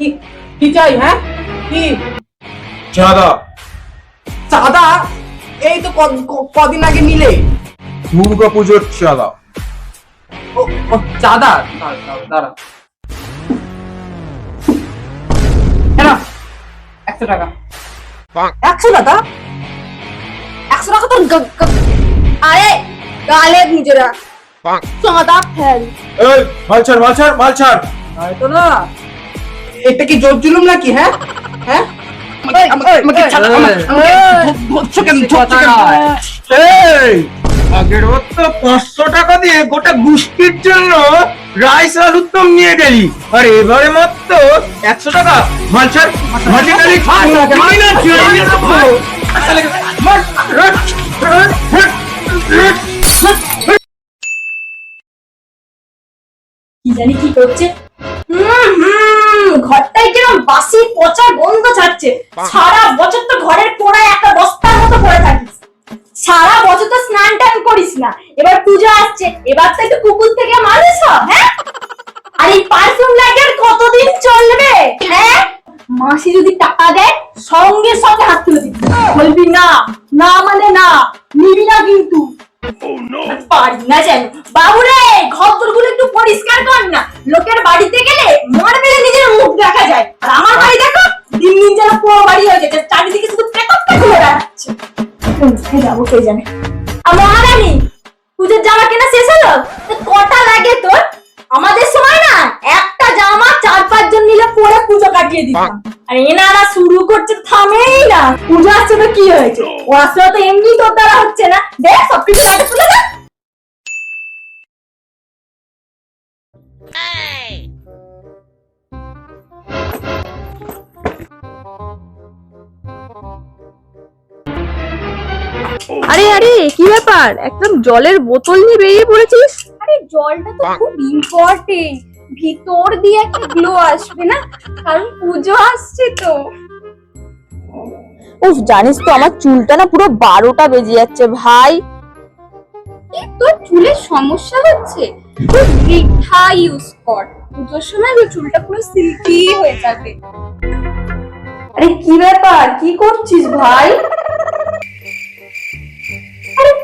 কি কি চাই হ্যাঁ কি চাঁদা চাঁদা এই তো ক- ক- কদিন আগে নিলে দুর্গা পুজোর চাঁদা ও ও, চাঁদা দাঁড়া, দাঁড়া, দাঁড়া এনা, একশো টাকা একশো টাকা একশো টাকা তোর গ- গ- আরে গালে নিজেরা চাঁদা ফেল এই মাল ছাড় মাল ছাড় মাল ছাড় হয়তো না এটা কি জোর জুলুম নাকি হ্যাঁ হ্যাঁ এই, আমাকে- আমাকে এই, ছাড়- আমাকে- আমাকে ধ- ধরছো কেন ধরছো কেন এই আগের তো পাঁচশো টাকা দিয়ে গোটা গুষ্টির জন্য রাইস আর উত্তম নিয়ে গেলি আর এবারে মাত্র একশো টাকা মাল ছাড় মাল ছাড় গেলি খাই না ছেড়ে দেবো। মার, রাখ, রাখ, রাখ, রাখ। কি জানি কি করছে হুম হুম ঘরটাই কিরম বাসি পচা গন্ধ ছাড়ছে সারা বছর তো ঘরের না। এবার পুজো আসছে। এবার তো একটু কুকুর থেকে মানুষ হ্যাঁ? আর এই পারফিউম লাগে আর কতদিন চলবে? হ্যাঁ? মাসি যদি টাকা দেয়, সঙ্গে সঙ্গে হাত তুলে দিবি। বলবি না না মানে না, নিবি না কিন্তু। পারি না যেন। ঘর একটু পরিষ্কার কর না। লোকের বাড়িতে গেলে মন মেলে নিজের মুখ দেখা যায়। আর আমার বাড়ি দেখো, দিন দিন যেন পুরো বাড়ি হয়ে যাচ্ছে চারিদিকে শুধু যাব কে জানে মহারানী পুজোর জামা কেনা শেষ হলো? কটা লাগে তোর? আমাদের সময় না, একটা জামা চার পাঁচ জন মিলে পরে পুজো কাটিয়ে দিতাম। আর এনারা শুরু করছে, থামেই না। পুজো আসছে তো কি হয়েছে? ও তো এমনি তোর দ্বারা হচ্ছে না। দেখ, সবকিছু কাটে তুলে দেখ আরে আরে কি ব্যাপার? একদম জলের বোতল নিয়ে বেরিয়ে পড়েছিস আরে জলটা তো খুব ইম্পর্টেন্ট ভিতর দিয়ে একটা গ্লো আসবে না? কারণ পুজো আসছে তো। উফ জানিস তো আমার চুলটা না পুরো বারোটা বেজে যাচ্ছে ভাই। তোর চুলের সমস্যা হচ্ছে? তুই ইউজ কর। পুজোর সময় তোর চুলটা পুরো সিল্কি হয়ে যাবে। আরে কি ব্যাপার? কি করছিস ভাই?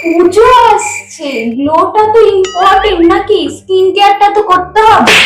পুজো আসছে। গ্লোটা তো ইম্পর্টেন্ট নাকি? স্কিন কেয়ারটা তো করতে হবে।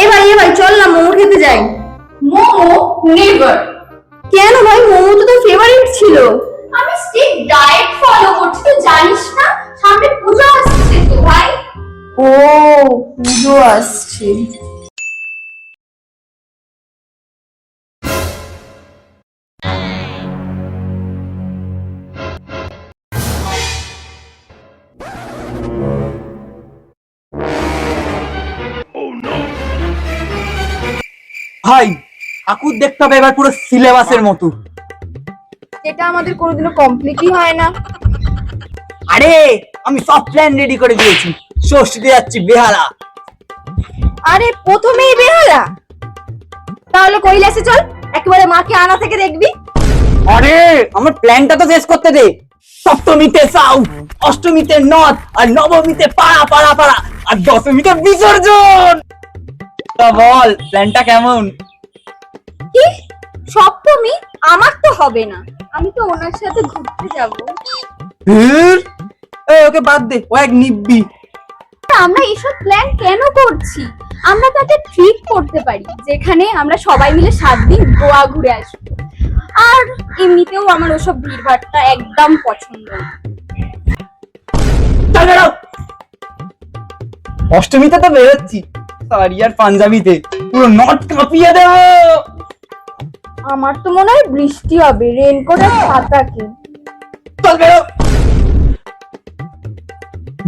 এ ভাই এ ভাই চল না মোমো খেতে যাই। মোমো নেভার কেন ভাই মোমো তো তোর ফেভারিট ছিল। আমি স্ট্রিক্ট ডায়েট ফলো করছি তুই জানিস না? সামনে পূজা আসছে তো ভাই। ও পুজো আসছে। ভাই ঠাকুর দেখতে হবে এবার পুরো সিলেবাসের মতো। যেটা আমাদের কোনোদিনও কমপ্লিটই হয় না। আরে আমি সব প্ল্যান রেডি করে দিয়েছি। ষষ্ঠীতে যাচ্ছি বেহালা। আরে প্রথমেই বেহালা? তাহলে কৈলাসে চল একেবারে মাকে আনা থেকে দেখবি। আরে আমার প্ল্যানটা তো শেষ করতে দে। সপ্তমীতে সাউথ অষ্টমীতে নর্থ আর নবমীতে পাড়া পাড়া পাড়া আর দশমীতে বিসর্জন। তা বল প্ল্যানটা কেমন? কি? সপ্তমী? আমার তো হবে না। আমি তো ওনার সাথে ঘুরতে যাব। ধুর, এই ওকে বাদ দে ও এক নিব্বি। আমরা এইসব প্ল্যান কেন করছি? আমরা তাকে ট্রিট করতে পারি যেখানে আমরা সবাই মিলে সাত দিন গোয়া ঘুরে আসব। আর এমনিতেও আমার ওসব ভিড়ভাড়টা একদম পছন্দ না। চল বেরো। অষ্টমীতে তো বেরোচ্ছি। সরি আর পাঞ্জাবিতে। পুরো নট কাঁপিয়ে দেবো। আমার তো মনে হয় বৃষ্টি হবে রেনকোট আর ছাতাকে চল বেরো।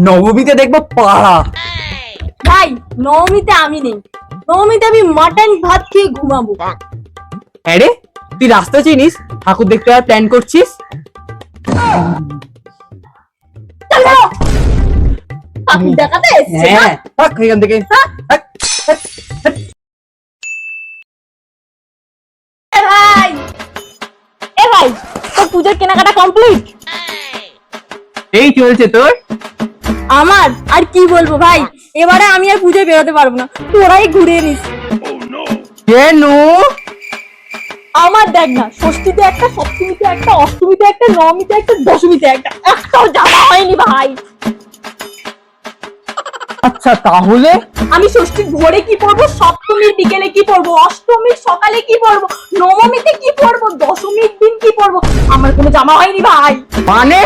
নবমীতে দেখব পাড়া। ভাই নবমীতে আমি নেই। নবমীতে আমি মাটন ভাত খেয়ে ঘুমাবো। আরে তুই রাস্তা চিনিস? ঠাকুর দেখতে আর প্ল্যান করছিস। ঠাকুর দেখাতে এসছে হ্যাঁ থাক এখান থেকে। থাক, পুজোর কেনাকাটা কমপ্লিট এই চলছে তোর? আমার? আর কি বলব ভাই? এবারে আমি আর পুজোয় বেরোতে পারব না। তোরাই ঘুরে নিস। কেন? আমার দেখ না ষষ্ঠীতে একটা সপ্তমীতে একটা অষ্টমীতে একটা নবমীতে একটা দশমীতে একটা। একটাও জানা হয়নি ভাই। আচ্ছা তাহলে? আমি ষষ্ঠীর ভোরে কি পরবো সপ্তমীর বিকেলে কি পরবো অষ্টমীর সকালে কি পরবো নবমীতে কি পরবো দশমীর দিন কি পরবো আমার কোনো জামা হয়নি ভাই। মানে?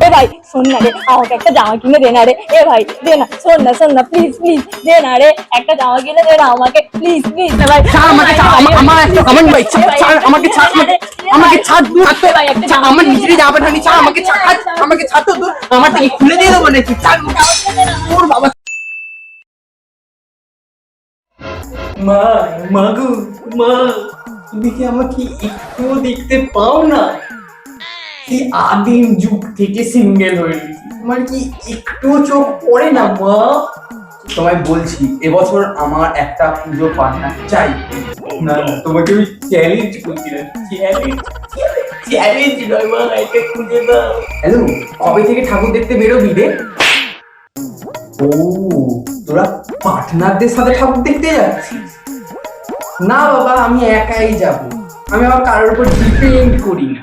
এ ভাই শোন না রে আমাকে একটা জামা কিনে দে না রে। এ ভাই দে না শোন না শোন না প্লিজ প্লিজ দে না রে। একটা জামা কিনে দে না আমাকে প্লিজ প্লিজ না ভাই। ছাড় আমাকে ছাড় আমা- আমার আমার ভাই ছাড় ছাড়, আমাকে ছাড় আমাকে আমাকে ছাড় দূর ভাই, একটা ছাড়, আমার নিজেরই যাবে না ছাড় আমাকে ছাড় ছাড়, আমাকে ছাড় তো দূর আমার থেকে খুলে দিয়ে দেবো নাকি? ছাড় ওর বাবা মা মাগু মা তুমি কি আমাকে একটুও দেখতে পাও না? সেই আদিম যুগ থেকে সিঙ্গেল হয়ে তোমার কি একটুও চোখ পড়ে না মা? তোমায় বলছি এবছর আমার একটা পুজো পার্টনার চাই। না তোমাকে আমি চ্যালেঞ্জ করছি না। চ্যালেঞ্জ চ্যালেঞ্জ নয় মা এটা খুঁজে দাও হ্যালো কবে থেকে ঠাকুর দেখতে বেরোবি রে? ও তোরা পার্টনারদের সাথে ঠাকুর দেখতে যাচ্ছিস? না বাবা আমি একাই যাব। আমি আমার কারোর উপর ডিপেন্ড করি না।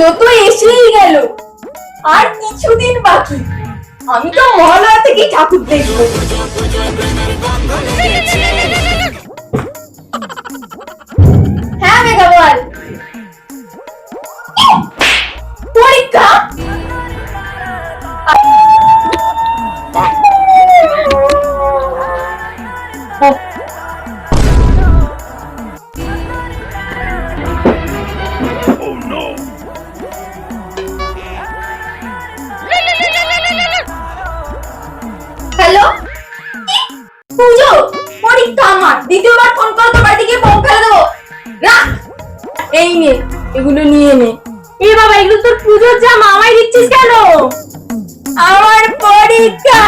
পুজো তো এসেই গেল, আর কিছুদিন বাকি। আমি তো মহালয়া থেকেই ঠাকুর দেখব। হ্যাঁ মেঘাবল। পরীক্ষা? হ্যালো দ্বিতীয়বার দ্বিতীয়বার ফোন করো তো বাড়িতে গিয়ে ফোন ফেলে দেবো। রাখ এই নে এগুলো নিয়ে নে। এ বাবা এগুলো তোর পুজোর জামা আমায় দিচ্ছিস কেন? আমার পরীক্ষা।